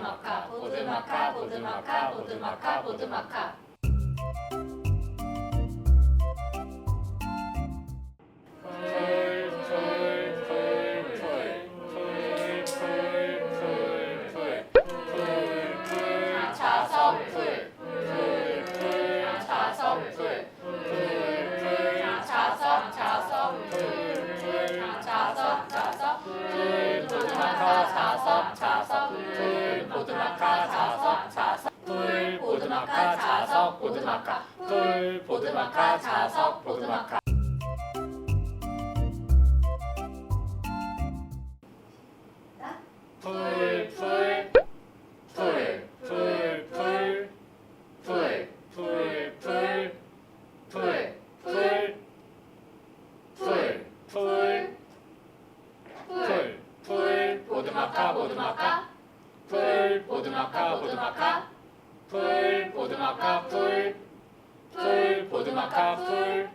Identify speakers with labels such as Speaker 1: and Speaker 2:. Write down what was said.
Speaker 1: 보드마카 보드마카 보드마카 보드마카 보드마카 보드마카 풀 보드마카 자석 보드마카 풀 보드마카 보드마카 풀 보드마카 보드마카 풀 보드마카 풀 풀 보드마카 풀